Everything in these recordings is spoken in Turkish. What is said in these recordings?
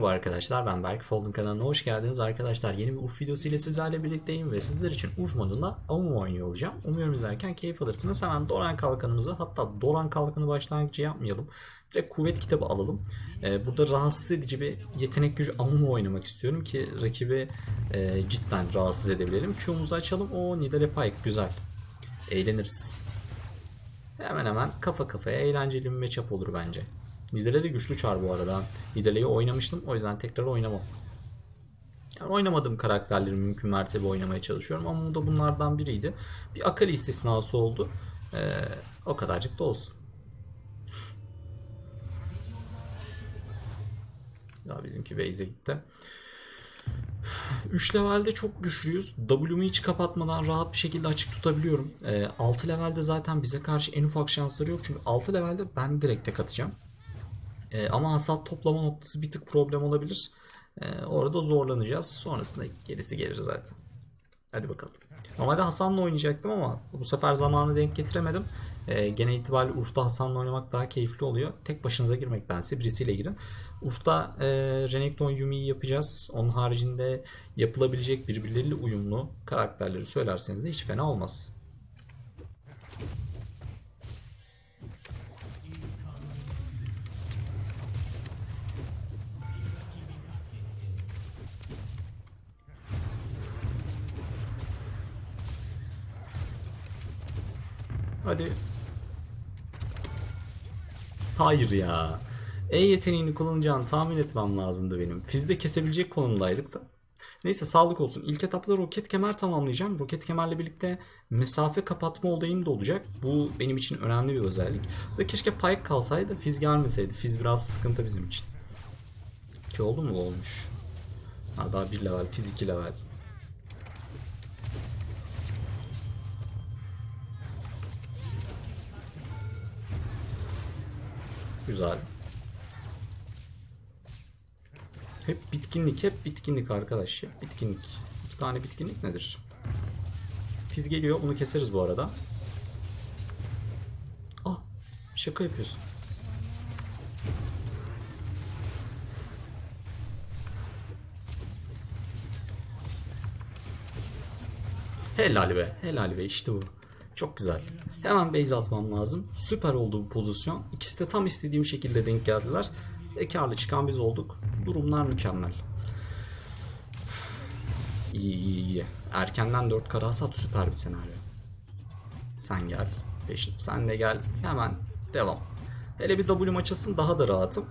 Merhaba arkadaşlar ben Berk Fold'un kanalına hoş geldiniz arkadaşlar. Yeni bir UF videosu ile sizlerle birlikteyim ve sizler için UF modunda Amumu oynuyor olacağım. Umuyorum izlerken keyif alırsınız. Hemen Doran kalkanımızı hatta Doran kalkanı başlangıcı yapmayalım. Direkt kuvvet kitabı alalım. Ee, burada rahatsız edici bir yetenek gücü Amumu oynamak istiyorum ki rakibi e, cidden rahatsız edebilelim. Q'muzu açalım. O Nidale Pike güzel. Eğleniriz. Hemen hemen kafa kafaya eğlenceli bir matchup olur bence. Nidale de güçlü çar bu arada. Nidale'yi oynamıştım o yüzden tekrar oynamam. Yani oynamadığım karakterleri mümkün mertebe oynamaya çalışıyorum ama bu da bunlardan biriydi. Bir Akali istisnası oldu. Ee, o kadarcık da olsun. Daha bizimki base'e gitti. 3 levelde çok güçlüyüz. W'mu hiç kapatmadan rahat bir şekilde açık tutabiliyorum. Ee, 6 levelde zaten bize karşı en ufak şansları yok. Çünkü 6 levelde ben direkt tek atacağım. Ee, ama hasat toplama noktası bir tık problem olabilir. Ee, orada zorlanacağız. Sonrasında gerisi gelir zaten. Hadi bakalım. Normalde Hasan'la oynayacaktım ama bu sefer zamanı denk getiremedim. Ee, genel itibariyle Urf'ta Hasan'la oynamak daha keyifli oluyor. Tek başınıza girmektense birisiyle girin. Urf'ta e, Renekton Yumi'yi yapacağız. Onun haricinde yapılabilecek birbirleriyle uyumlu karakterleri söylerseniz de hiç fena olmaz. Hadi. Hayır ya. E yeteneğini kullanacağını tahmin etmem lazımdı benim. Fizde kesebilecek konumdaydık da. Neyse sağlık olsun. İlk etapta roket kemer tamamlayacağım. Roket kemerle birlikte mesafe kapatma olayım da olacak. Bu benim için önemli bir özellik. Ve keşke Pike kalsaydı, Fiz gelmeseydi. Fiz biraz sıkıntı bizim için. Ki oldu mu? Olmuş. Ha, daha bir level, Fiz 2 level. Güzel. Hep bitkinlik, hep bitkinlik arkadaş. Hep bitkinlik. İki tane bitkinlik nedir? Fiz geliyor, bunu keseriz bu arada. Ah, şaka yapıyorsun. Helal be, helal be işte bu. Çok güzel. Hemen base atmam lazım. Süper oldu bu pozisyon. İkisi de tam istediğim şekilde denk geldiler. Ve karlı çıkan biz olduk. Durumlar mükemmel. İyi iyi iyi. Erkenden 4 kara hasat süper bir senaryo. Sen gel. Peşin. Sen de gel. Hemen devam. Hele bir W açılsın daha da rahatım.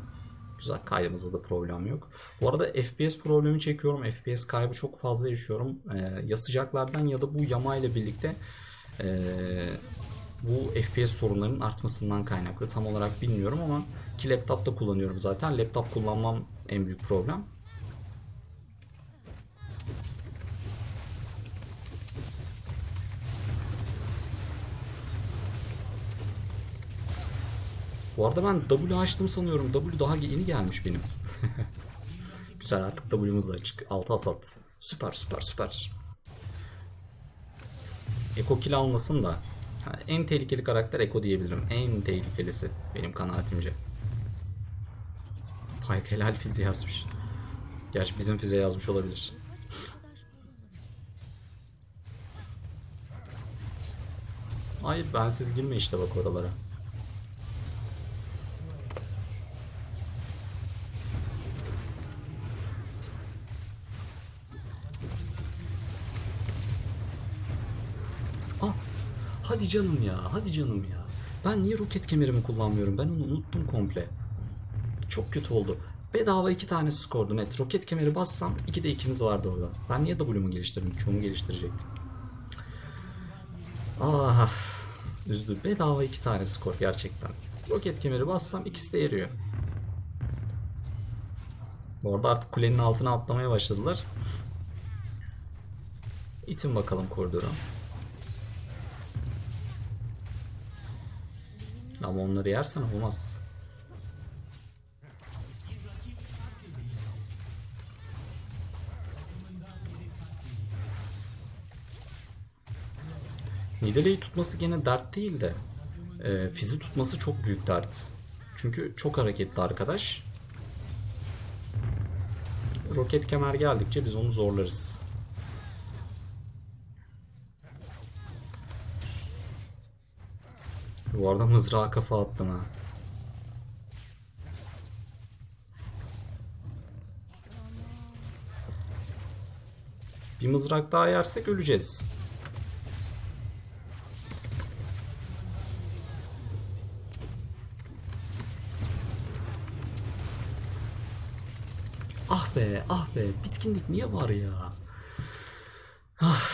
Güzel kaydımızda da problem yok. Bu arada FPS problemi çekiyorum. FPS kaybı çok fazla yaşıyorum. Ee, ya sıcaklardan ya da bu yama ile birlikte ee, bu FPS sorunlarının artmasından kaynaklı. Tam olarak bilmiyorum ama ki laptopta kullanıyorum zaten. Laptop kullanmam en büyük problem. Bu arada ben W açtım sanıyorum. W daha yeni gelmiş benim. Güzel artık W'muz açık. 6 hasat. Süper süper süper. Eko kill almasın da en tehlikeli karakter Eko diyebilirim. En tehlikelisi benim kanaatimce. Pike helal fizi yazmış. Gerçi bizim fize yazmış olabilir. Hayır bensiz girme işte bak oralara. Canım ya, hadi canım ya. Ben niye roket kemerimi kullanmıyorum? Ben onu unuttum komple. Çok kötü oldu. Bedava iki tane skordu net. Roket kemeri bassam iki de ikimiz vardı orada. Ben niye W'mu geliştirdim? Çoğumu geliştirecektim. Ah, üzdü. Bedava iki tane skor gerçekten. Roket kemeri bassam ikisi de eriyor. Bu arada artık kulenin altına atlamaya başladılar. İtin bakalım koridoru. Ama onları yersen olmaz. Nidalee'yi tutması gene dert değil de e, Fizz'i tutması çok büyük dert. Çünkü çok hareketli arkadaş. Roket kemer geldikçe biz onu zorlarız. Bu arada mızrağa kafa attım ha. Bir mızrak daha yersek öleceğiz. Ah be, ah be. Bitkinlik niye var ya? Ah.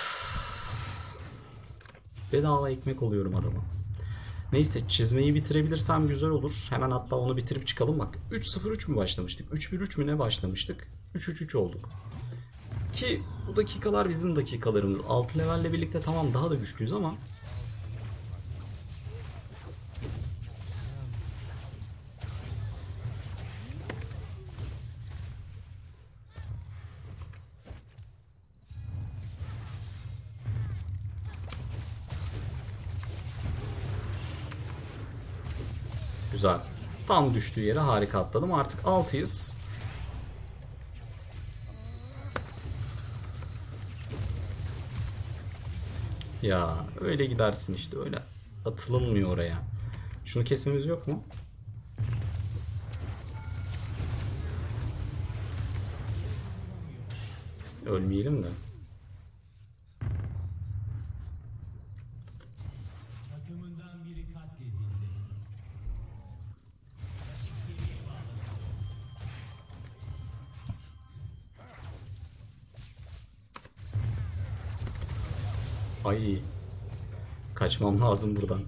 Bedava ekmek oluyorum adama. Neyse çizmeyi bitirebilirsem güzel olur. Hemen hatta onu bitirip çıkalım bak. 3-0-3 mü başlamıştık? 3-1-3 mü ne başlamıştık? 3-3-3 olduk. Ki bu dakikalar bizim dakikalarımız. 6 levelle birlikte tamam daha da güçlüyüz ama Tam düştüğü yere harika atladım. Artık 6'yız. Ya öyle gidersin işte öyle. Atılınmıyor oraya. Şunu kesmemiz yok mu? Ölmeyelim de. Ay. Kaçmam lazım buradan.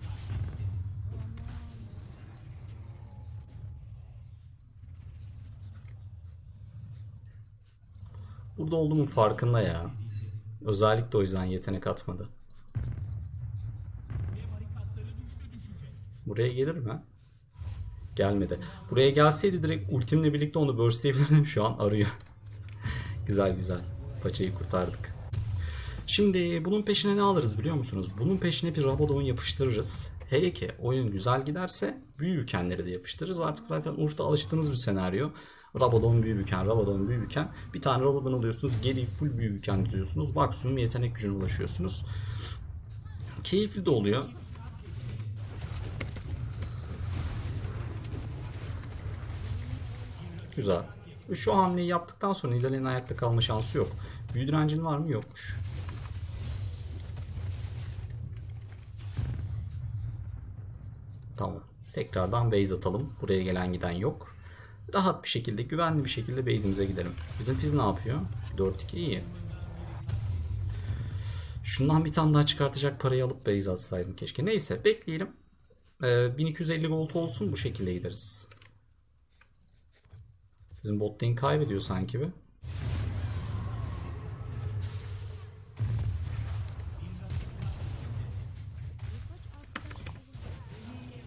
Burada olduğumun farkında ya. Özellikle o yüzden yetenek atmadı. Buraya gelir mi? Gelmedi. Buraya gelseydi direkt ultimle birlikte onu burstleyebilirdim. Şu an arıyor. güzel güzel. Paçayı kurtardık. Şimdi bunun peşine ne alırız biliyor musunuz? Bunun peşine bir Rabadon yapıştırırız. Hele ki oyun güzel giderse büyü bükenleri de yapıştırırız. Artık zaten Urf'ta alıştığınız bir senaryo. Rabadon büyü büken, Rabadon büyü büken. Bir tane Rabadon alıyorsunuz. Geri full büyü büken diziyorsunuz. Maksimum yetenek gücüne ulaşıyorsunuz. Keyifli de oluyor. Güzel. Şu hamleyi yaptıktan sonra Nidalee'nin ayakta kalma şansı yok. Büyü direncin var mı? Yokmuş. Tamam. Tekrardan base atalım. Buraya gelen giden yok. Rahat bir şekilde, güvenli bir şekilde base'imize gidelim. Bizim Fizz ne yapıyor? 4-2 iyi. Şundan bir tane daha çıkartacak parayı alıp base atsaydım keşke. Neyse bekleyelim. Ee, 1250 gold olsun bu şekilde gideriz. Bizim bot kaybediyor sanki bir.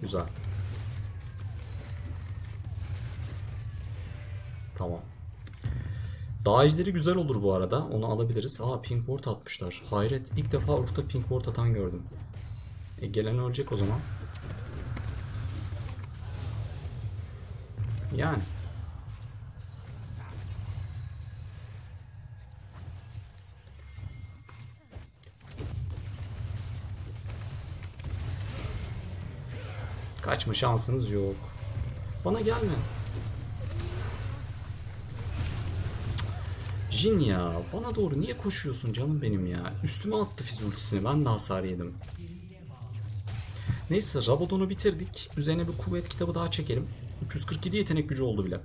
Güzel. Tamam. Dağ güzel olur bu arada. Onu alabiliriz. Aa pink ward atmışlar. Hayret. İlk defa Urf'ta pink ward atan gördüm. E, gelen ölecek o zaman. Yani. Kaçma şansınız yok. Bana gelme. Jin ya bana doğru niye koşuyorsun canım benim ya? Üstüme attı fiz ultisini ben de hasar yedim. Neyse Rabadon'u bitirdik. Üzerine bir kuvvet kitabı daha çekelim. 347 yetenek gücü oldu bile.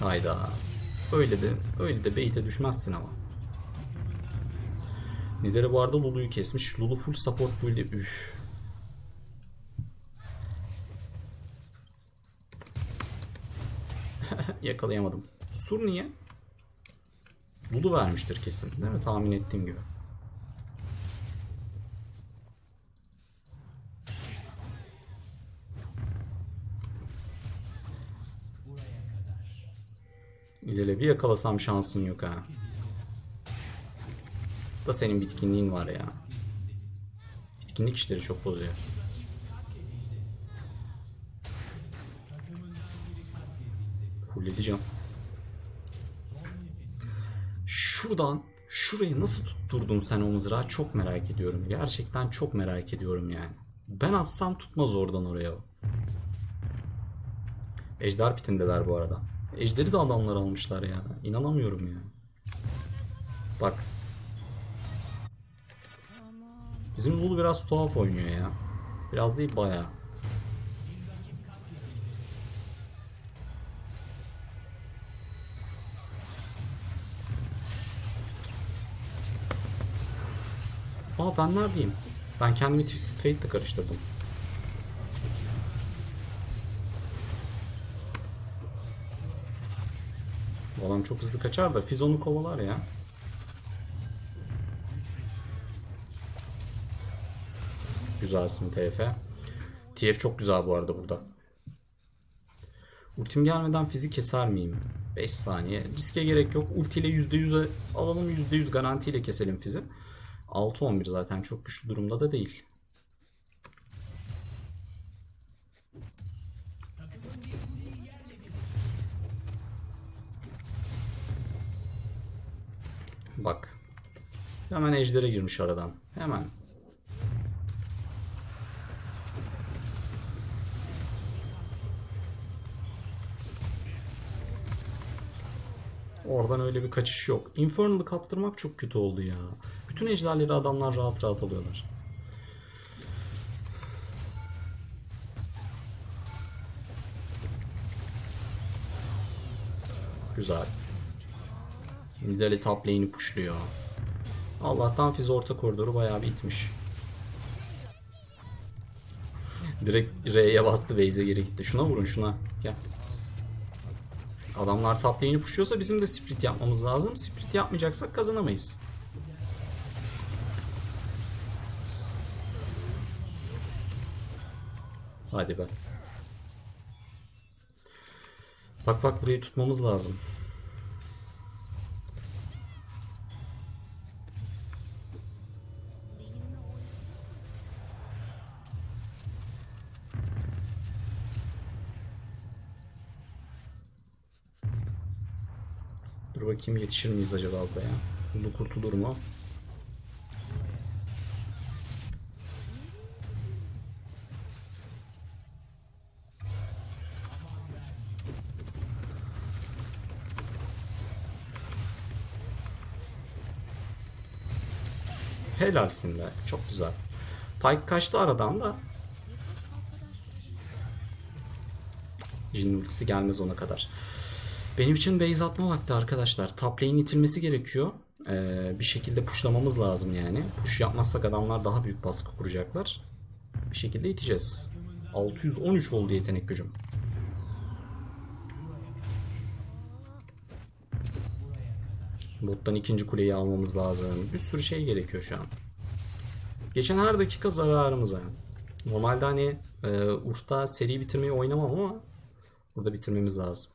Hayda. Öyle de öyle de bait'e düşmezsin ama. Nidere bu arada Lulu'yu kesmiş. Lulu full support build'i. Üf. Yakalayamadım. Sur niye? Lulu vermiştir kesin. Değil mi? Tahmin ettiğim gibi. İleri bir yakalasam şansın yok ha. Da senin bitkinliğin var ya. Bitkinlik işleri çok bozuyor. Fulledeceğim. Şuradan şurayı nasıl tutturdun sen o mızrağı çok merak ediyorum. Gerçekten çok merak ediyorum yani. Ben atsam tutmaz oradan oraya. Ejder pitindeler bu arada. Ejderi de adamlar almışlar ya. İnanamıyorum ya. Bak. Bizim Lulu biraz tuhaf oynuyor ya. Biraz değil bayağı. Aa ben neredeyim? Ben kendimi Twisted Fate'le karıştırdım. Bu adam çok hızlı kaçar da Fizon'u kovalar ya. Güzelsin TF. TF çok güzel bu arada burada. Ultim gelmeden fizik keser miyim? 5 saniye. Riske gerek yok. Ultiyle %100'e alalım %100 garantiyle keselim fizi. 6-11 zaten çok güçlü durumda da değil. Bak. Hemen ejdere girmiş aradan. Hemen. Oradan öyle bir kaçış yok. Infernal'ı kaptırmak çok kötü oldu ya. Bütün ejderleri adamlar rahat rahat alıyorlar. Güzel. Nidali top lane'i pushluyor. Allah'tan Fizz orta koridoru bayağı bir itmiş. Direkt R'ye bastı Waze'e geri gitti. Şuna vurun şuna. Gel. Adamlar top lane'i pushluyorsa bizim de split yapmamız lazım. Split yapmayacaksak kazanamayız. Hadi be. Bak bak burayı tutmamız lazım. Dur bakayım yetişir miyiz acaba buraya? Bunu kurtulur mu? Helalsin be. Çok güzel. Pike kaçtı aradan da. Jin ultisi gelmez ona kadar. Benim için base atma vakti arkadaşlar. Top lane'in itilmesi gerekiyor. Ee, bir şekilde pushlamamız lazım yani. Push yapmazsak adamlar daha büyük baskı kuracaklar. Bir şekilde iteceğiz. 613 oldu yetenek gücüm. Bottan ikinci kuleyi almamız lazım. Bir sürü şey gerekiyor şu an. Geçen her dakika zararımıza. Normalde hani e, Urf'ta seri bitirmeyi oynamam ama burada bitirmemiz lazım.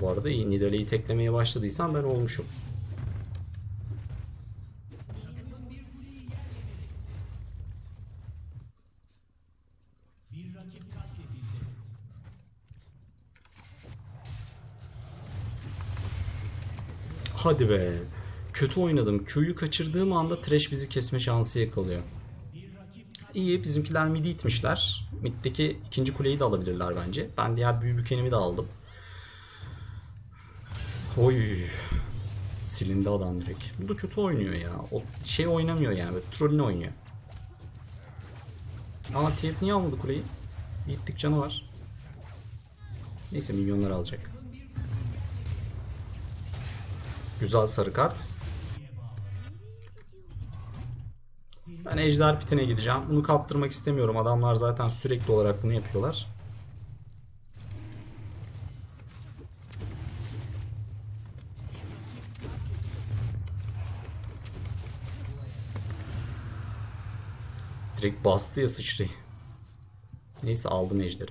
Bu arada iyi Nidalee'yi teklemeye başladıysan ben olmuşum. Hadi be. Kötü oynadım. Q'yu kaçırdığım anda Thresh bizi kesme şansı yakalıyor. İyi bizimkiler midi itmişler. Mid'deki ikinci kuleyi de alabilirler bence. Ben diğer büyü bükenimi de aldım. Oy. Silindi adam direkt. Bu da kötü oynuyor ya. O şey oynamıyor yani. Böyle trollünü oynuyor. Ama TF niye almadı kuleyi? Gittik canı var. Neyse milyonlar alacak. Güzel sarı kart. Ben ejder pitine gideceğim. Bunu kaptırmak istemiyorum. Adamlar zaten sürekli olarak bunu yapıyorlar. Direkt bastı ya sıçrayı. Neyse aldım ejderi.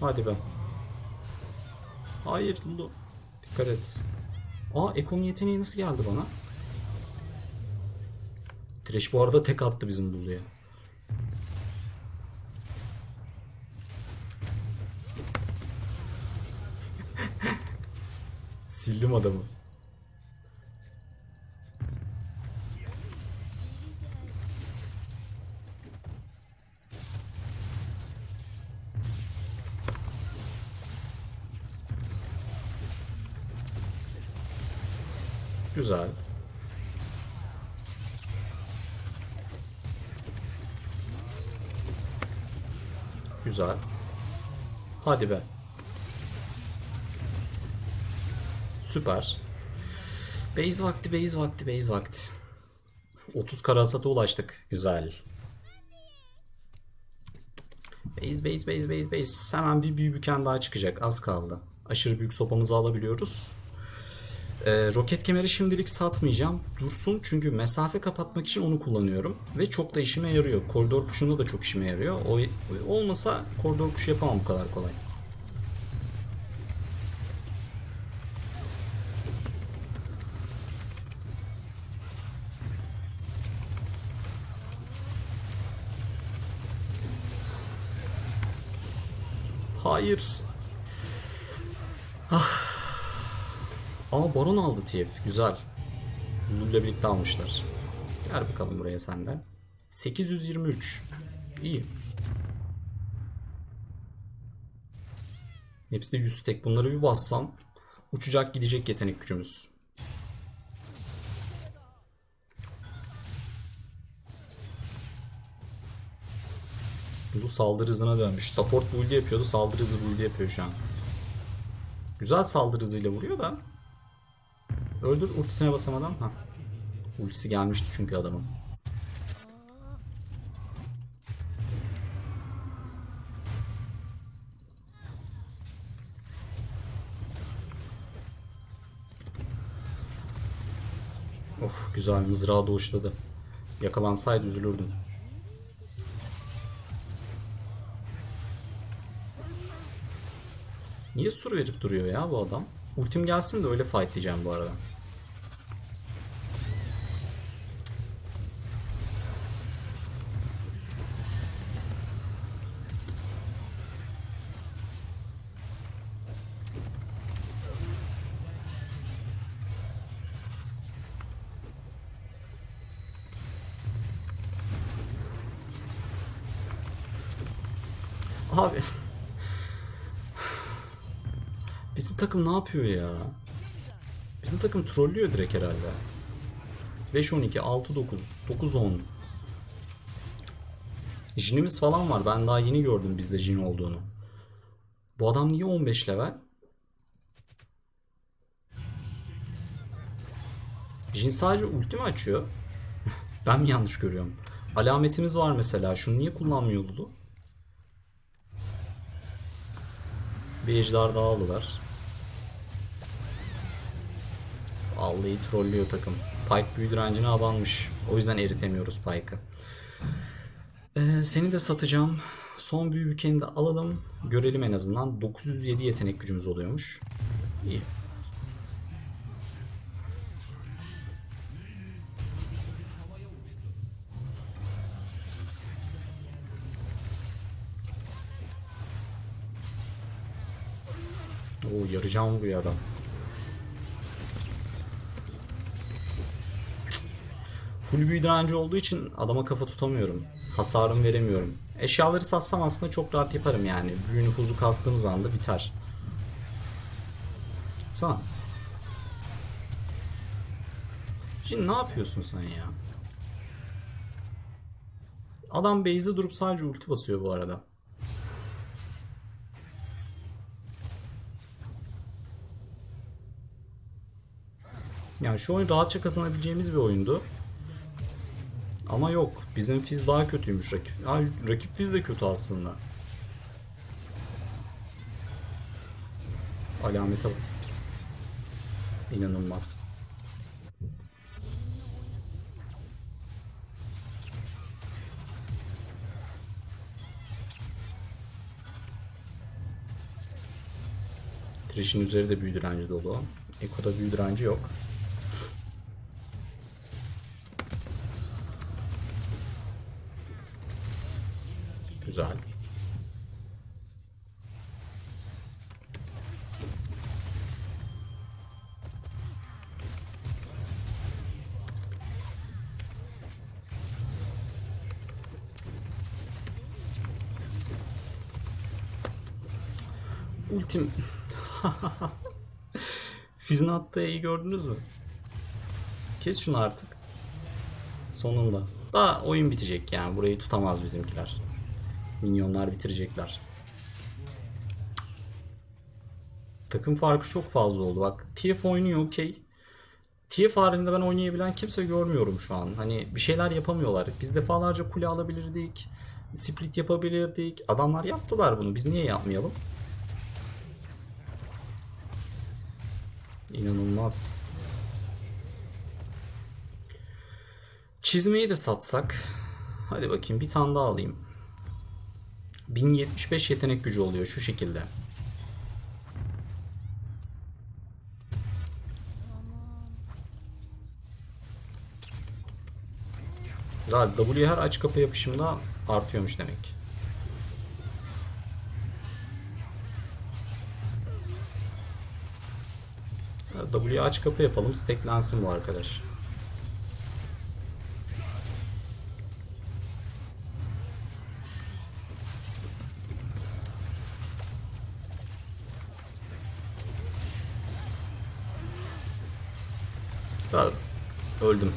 Hadi be. Hayır Lulu. Dikkat et. Aa Eko'nun yeteneği nasıl geldi bana? Thresh bu arada tek attı bizim Lulu'ya. Sildim adamı. Güzel. Güzel. Hadi be. Süper. Base vakti, base vakti, base vakti. 30 karasata ulaştık. Güzel. Base, base, base, base, base. Hemen bir büyüken daha çıkacak. Az kaldı. Aşırı büyük sopamızı alabiliyoruz. Ee, roket kemeri şimdilik satmayacağım. Dursun çünkü mesafe kapatmak için onu kullanıyorum. Ve çok da işime yarıyor. Koridor puşunda da çok işime yarıyor. O olmasa koridor puşu yapamam bu kadar kolay. Hayır. Ama Baron aldı TF. Güzel. Lulu'yla birlikte almışlar. Gel bakalım buraya senden. 823. İyi. Hepsi de 100 tek. Bunları bir bassam uçacak gidecek yetenek gücümüz. Lulu saldırı hızına dönmüş. Support build yapıyordu. Saldırı hızı build yapıyor şu an. Güzel saldırı hızıyla vuruyor da. Öldür ultisine basamadan. Ha. Ultisi gelmişti çünkü adamın. Of güzel mızrağı doğuşladı. Yakalansaydı üzülürdüm. Niye sur verip duruyor ya bu adam? Ultim gelsin de öyle fight diyeceğim bu arada. Takım ne yapıyor ya? Bizim takım trollüyor direkt herhalde. 5-12, 6-9, 9-10. Jinimiz falan var. Ben daha yeni gördüm bizde Jin olduğunu. Bu adam niye 15 level? Jin sadece ulti mi açıyor? ben mi yanlış görüyorum? Alametimiz var mesela. Şunu niye kullanmıyor Lulu? Bir ejder daha aldılar. Vallahi trollüyor takım. Pike büyü direncine abanmış. O yüzden eritemiyoruz Pike'ı. Ee, seni de satacağım. Son büyü bükeni de alalım. Görelim en azından. 907 yetenek gücümüz oluyormuş. İyi. Oo yarayacağım bu adam. Full büyü olduğu için adama kafa tutamıyorum. Hasarım veremiyorum. Eşyaları satsam aslında çok rahat yaparım yani. Büyü nüfuzu kastığımız anda biter. Sana. Şimdi ne yapıyorsun sen ya? Adam base'de durup sadece ulti basıyor bu arada. Yani şu oyun rahatça kazanabileceğimiz bir oyundu. Ama yok. Bizim Fizz daha kötüymüş rakip. Ha, rakip Fizz de kötü aslında. Alamete bak. İnanılmaz. Thresh'in üzeri de büyü direnci dolu. Eko'da büyü direnci yok. Güzel. Ultim. Fizz'in attığı E'yi gördünüz mü? Kes şunu artık. Sonunda. Daha oyun bitecek yani. Burayı tutamaz bizimkiler. Minyonlar bitirecekler. Takım farkı çok fazla oldu. Bak TF oynuyor okey. TF halinde ben oynayabilen kimse görmüyorum şu an. Hani bir şeyler yapamıyorlar. Biz defalarca kule alabilirdik. Split yapabilirdik. Adamlar yaptılar bunu. Biz niye yapmayalım? İnanılmaz. Çizmeyi de satsak. Hadi bakayım bir tane daha alayım. 1075 yetenek gücü oluyor şu şekilde. Güzel. W her aç kapı yapışımda artıyormuş demek. W aç kapı yapalım. Stacklensin bu arkadaş. Daha öldüm.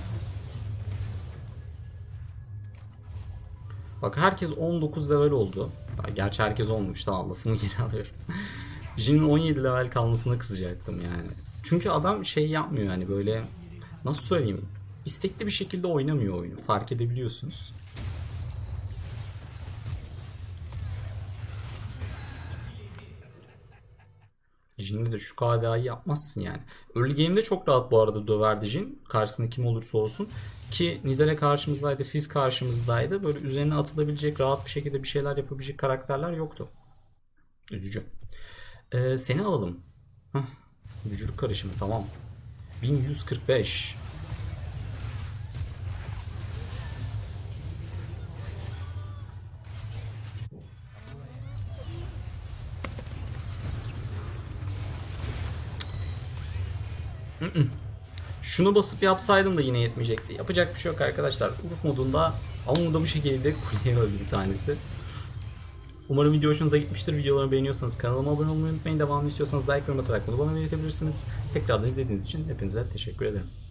Bak herkes 19 level oldu. Gerçi herkes olmuş tamam lafımı geri alıyorum. Jin'in 17 level kalmasına kızacaktım yani. Çünkü adam şey yapmıyor hani böyle nasıl söyleyeyim istekli bir şekilde oynamıyor oyunu fark edebiliyorsunuz. Jin'de de şu KDA'yı yapmazsın yani. Early game'de çok rahat bu arada döverdi Jin. Karşısında kim olursa olsun. Ki Nidale karşımızdaydı, Fizz karşımızdaydı. Böyle üzerine atılabilecek, rahat bir şekilde bir şeyler yapabilecek karakterler yoktu. Üzücü. Ee, seni alalım. Hah, Bücürük karışımı tamam. 1145. Şunu basıp yapsaydım da yine yetmeyecekti. Yapacak bir şey yok arkadaşlar. Urf modunda ama bu şekilde kuleye öldü bir tanesi. Umarım video hoşunuza gitmiştir. Videolarımı beğeniyorsanız kanalıma abone olmayı unutmayın. Devamını istiyorsanız like yorum atarak bunu bana iletebilirsiniz. Tekrardan izlediğiniz için hepinize teşekkür ederim.